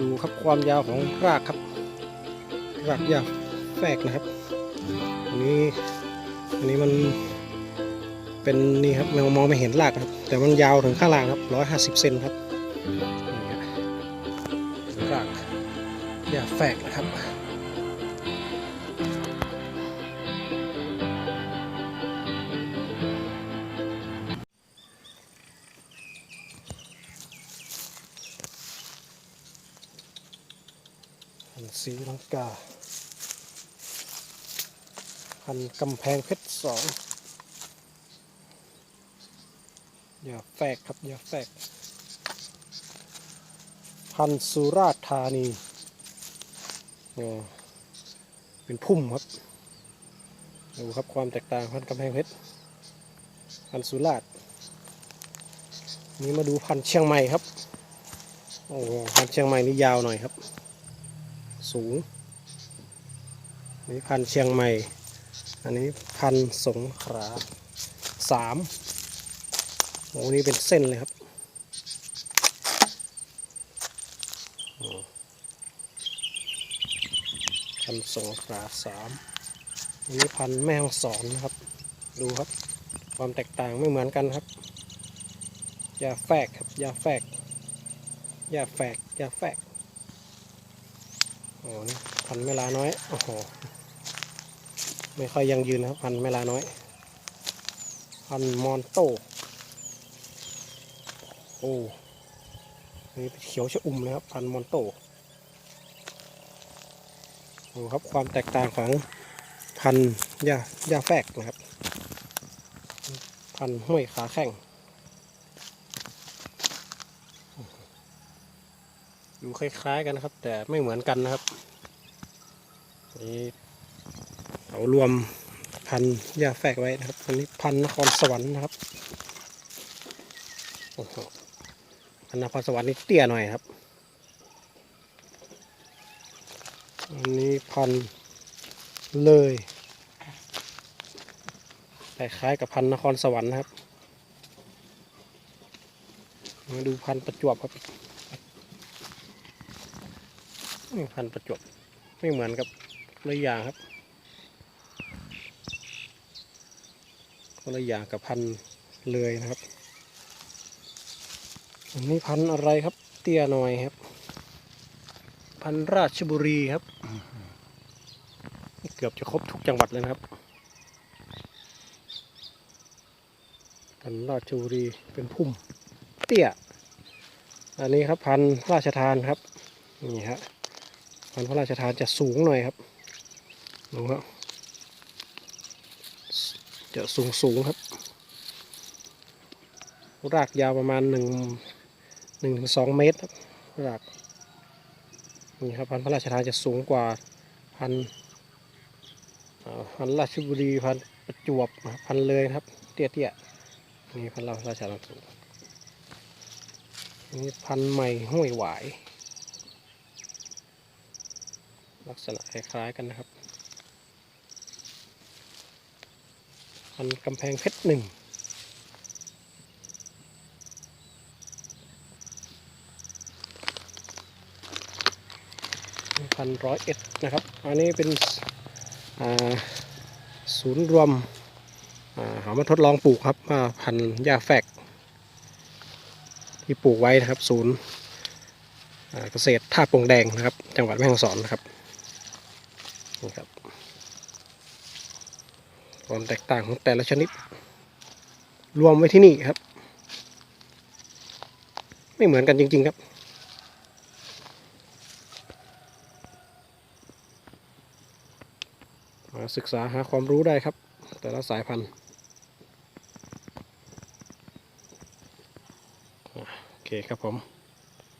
ดูครับความยาวของรากครับรากยาวแฝกนะครับอันนี้อันนี้มันเป็นนี่ครับมองมองไม่เห็นรากครับ แต่มันยาวถึงข้างล่างครับร้อยห้าสิบเซนครับนี่ฮะรากยาวแฝกนะครับ สีลังกา พันกำแพงเพชรสองอย่าแฝกครับอย่าแฝก พันสุราธานีอ๋อเป็นพุ่มครับ ดูครับความแตกต่างพันกำแพงเพชร พันสุราษฎร์นี่มาดูพันเชียงใหม่ครับ โอ้โหพันเชียงใหม่นี่ยาวหน่อยครับ สูงนี่พันเชียงใหม่ อันนี้พันสงขลาสามโอ้นี่เป็นเส้นเลยครับโอ้พันสงขลาสามอันนี้พันแม่ฮ่องสอนนะครับ ดูครับ ความแตกต่างไม่เหมือนกันครับยาแฝกครับยาแฝกยาแฝกยาแฝก โอ้นี่พันธุ์แม่ลาน้อย โอ้โห ไม่ค่อยยังยืนนะครับพันธุ์แม่ลาน้อย พันมอนโต โอ้นี่เขียวชะอุ่มเลยครับ พันมอนโตดูครับความแตกต่างของพันยายาแฝกนะครับ พันห้วยขาแข้ง ดูคล้ายๆกันนะครับ แต่ไม่เหมือนกันนะครับนี่เอารวมพันธุ์ยาแฝกไว้นะครับอันนี้พันธุ์นครสวรรค์นะครับโอ้โหพันนครสวรรค์นี่เตี้ยหน่อยครับอันนี้พันธุ์เลยคล้ายกับพันธุ์นครสวรรค์นะครับ มาดูพันธุ์ประจวบครับ นี่พันธุ์ประจบไม่เหมือนกับคนละยางครับคนละอย่างกับพันธุ์เลยนะครับอันนี้พันธุ์อะไรครับ เตี้ยหน่อยครับ พันธุ์ราชบุรีครับ เกือบจะครบทุกจังหวัดเลยนะครับ พันธุ์ราชบุรีเป็นพุ่ม เตี้ย อันนี้ครับพันธุ์ราชทานครับ นี่ฮะ พันธุ์พระราชทานจะสูงหน่อยครับดูครับจะสูงสูงครับ รากยาวประมาณหนึ่งหนึ่งถึงสองเมตรครับรากนี่ครับพันธุ์พระราชทานจะสูงกว่าพันธุ์พันธุ์ราชบุรีพันธุ์ประจวบพันธุ์เลยครับ เตี้ยเตี้ยนี่พันธุ์ราชทานสูงนี่พันธุ์ใหม่ห้วยหวาย ลักษณะคล้ายๆกันนะครับ พันกำแพงเพชรหนึ่งพันร้อยเอ็ดนะครับ อันนี้เป็นศูนย์รวมหามาทดลองปลูกครับว่าพันหญ้าแฝกที่ปลูกไว้นะครับ ศูนย์เกษตรท่าปงแดงนะครับ จังหวัดแม่ฮ่องสอนนะครับ นี่ครับความแตกต่างของแต่ละชนิด รวมไว้ที่นี่ครับ ไม่เหมือนกันจริง ๆ ครับมาศึกษาหาความรู้ได้ครับ แต่ละสายพันธุ์โอเคครับผม